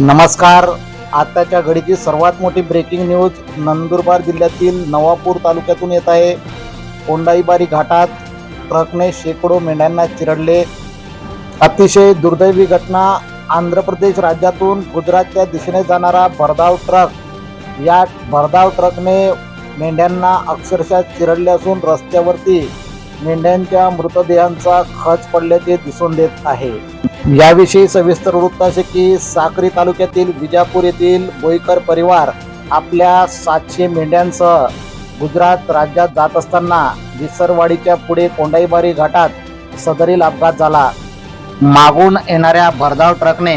नमस्कार. आताच्या घडीची सर्वात मोठी ब्रेकिंग न्यूज नंदुरबार जिल्ह्यातील नवापूर तालुक्यातून येत आहे. कोंडाईबारी घाटात ट्रकने शेकडो मेंढ्यांना चिरडले. अतिशय दुर्दैवी घटना. आंध्र प्रदेश राज्यातून गुजरातच्या दिशेने जाणारा भरधाव ट्रक. या भरधाव ट्रकने मेंढ्यांना अक्षरशः चिरडले असून रस्त्यावरती मेंढ्यांच्या मृतदेहांचा खच पडल्याचे दिसून देत आहे. याविषयी सविस्तर वृत्त असे की साक्री तालुक्यातील विजापूर येथील बोईकर परिवार आपल्या सातशे मेंढ्यांसह गुजरात राज्यात जात असताना विसरवाडीच्या पुढे कोंडाईबारी घाटात सदरील अपघात झाला. मागून येणाऱ्या भरधाव ट्रकने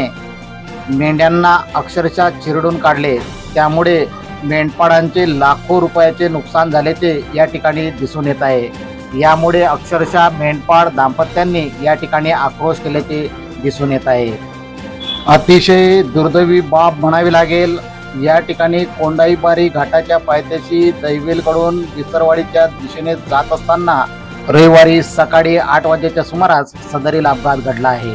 मेंढ्यांना अक्षरशः चिरडून काढले. त्यामुळे मेंढपाळांचे लाखो रुपयाचे नुकसान झाल्याचे या ठिकाणी दिसून येत आहे. यामुळे अक्षरशः मेंढपाळ दाम्पत्यांनी या ठिकाणी आक्रोश केल्याचे दिसून येत आहे. अतिशय दुर्दैवी बाब म्हणावी लागेल या ठिकाणी कोंडाईबारी घाटाच्या पायथ्याशी दैवेलकडून विसरवाडीच्या दिशेने जात असताना रविवारी सकाळी आठ वाजेच्या सुमारास सदरील अपघात घडला आहे.